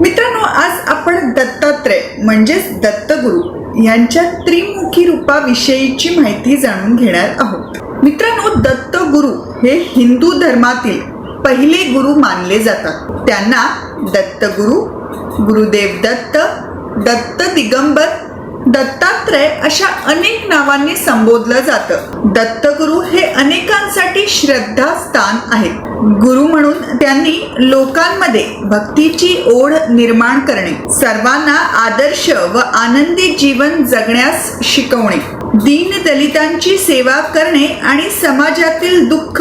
मित्रांनो आज आपण दत्तात्रेय म्हणजेच दत्तगुरु यांच्या त्रिमुखी रूपाविषयीची माहिती जाणून घेणार आहोत. मित्रांनो दत्तगुरु हे हिंदू धर्मातील पहिले गुरु मानले जातात. त्यांना दत्तगुरु गुरुदेव दत्त दत्त दिगंबर दत्तात्रय अशा अनेक नावांनी संबोधलं जातं. दत्तगुरु हे अनेकांसाठी श्रद्धास्थान आहे. गुरु म्हणून त्यांनी लोकांमध्ये भक्तीची ओढ निर्माण करणे सर्वांना आदर्श व आनंदी जीवन जगण्यास शिकवणे दीन दलितांची सेवा करणे आणि समाजातील दुःख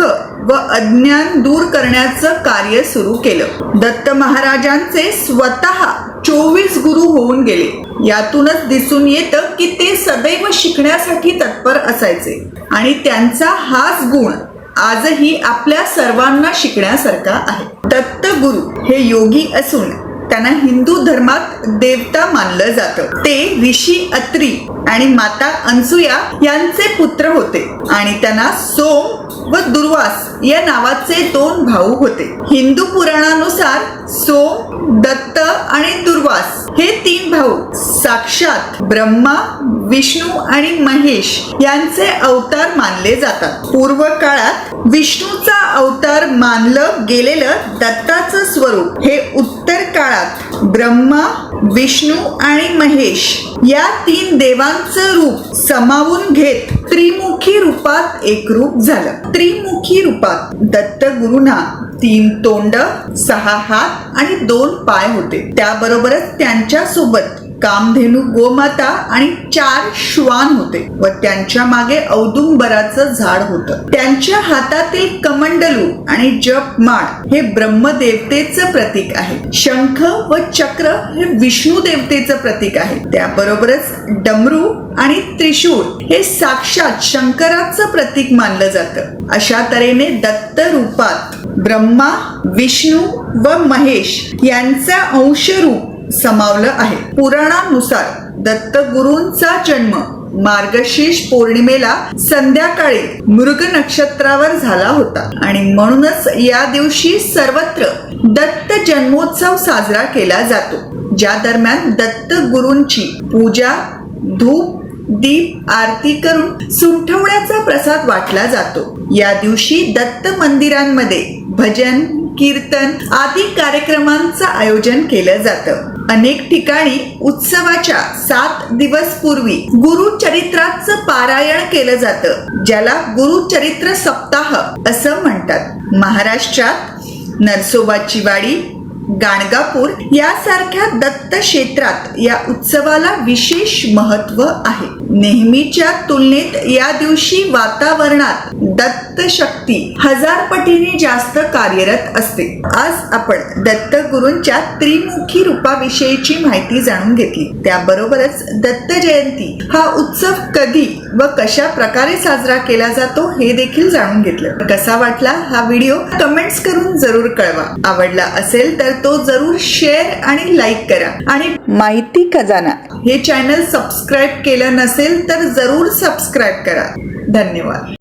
व अज्ञान दूर करण्याचं कार्य सुरू केलं. दत्त महाराजांचे स्वतः चोवीस गुरु होऊन गेले. यातूनच दिसून येतं की ते सदैव शिकण्यासाठी तत्पर असायचे. आणि त्यांचा हाच गुण आजही आपल्या सर्वांना शिकण्यासारखा आहे. दत्त गुरु हे योगी असून त्यांना हिंदू धर्मात देवता मानलं जातं. ते ऋषी अत्री आणि माता अनसुया यांचे पुत्र होते. आणि त्यांना सोम व दुर्वास या नावाचे दोन भाऊ होते. हिंदू पुराणानुसार सोम दत्त आणि दुर्वास हे तीन भाऊ. साक्षात ब्रह्मा विष्णू आणि महेश यांचे अवतार मानले जातात. पूर्व काळात विष्णूचा अवतार मानलं गेलेलं दत्ताचं स्वरूप हे उत्तर काळात ब्रह्मा विष्णू आणि महेश या तीन देवांचं रूप समावून घेत त्रिमुखी रूपात एक रूप झालं. त्रिमुखी रूपात दत्त गुरुना तीन तोंड सहा हात आणि दोन पाय होते. त्याबरोबरच त्यांच्यासोबत कामधेनू गोमाता आणि चार श्वान होते व त्यांच्या मागे औदुंबराचं झाड होतं. त्यांच्या हातातील कमंडलू आणि जपमाळ हे ब्रह्मदेवतेचं प्रतीक आहे. शंख व चक्र हे विष्णू देवतेचं प्रतीक आहे. त्याबरोबरच डमरू आणि त्रिशूळ हे साक्षात शंकराचं प्रतीक मानलं जातं. अशा तऱ्हेने दत्त रूपात ब्रह्मा विष्णू व महेश यांचा अंशरूप समावलं आहे. पुराणानुसार दत्तगुरूंचा जन्म मार्गशीर्ष पौर्णिमेला संध्याकाळी मृग नक्षत्रावर झाला होता. आणि म्हणूनच या दिवशी सर्वत्र दत्त जन्मोत्सव साजरा केला जातो. ज्या दरम्यान दत्त गुरूंची पूजा धूप दीप आरती करून सुंठवण्याचा प्रसाद वाटला जातो. या दिवशी दत्त मंदिरांमध्ये भजन कीर्तन आदी कार्यक्रमांचं आयोजन केलं जातं. अनेक ठिकाणी उत्सवाच्या सात दिवस पूर्वी गुरुचरित्राचं पारायण केलं जातं ज्याला गुरुचरित्र सप्ताह असं म्हणतात. महाराष्ट्रात नरसोबाची वाडी गाणगापूर यासारख्या दत्त क्षेत्रात या उत्सवाला विशेष महत्त्व आहे. नेहमीच्या तुलनेत या दिवशी वातावरणात दत्तशक्ती. हजार पटीने जास्त कार्यरत असते. आज आपण दत्तगुरूंच्या त्रिमुखी रूपाविषयीची माहिती जाणून घेतली. त्याबरोबरच दत्त जयंती हा उत्सव कधी व कशा प्रकारे साजरा केला जातो हे देखील जाणून घेतलं. कसा वाटला हा व्हिडिओ कमेंट्स करून जरूर कळवा. आवडला असेल तर तो जरूर शेअर आणि लाईक करा. आणि माहिती खजाना हे चॅनल सबस्क्राईब केलं नसेल तर जरूर सबस्क्राईब करा. धन्यवाद.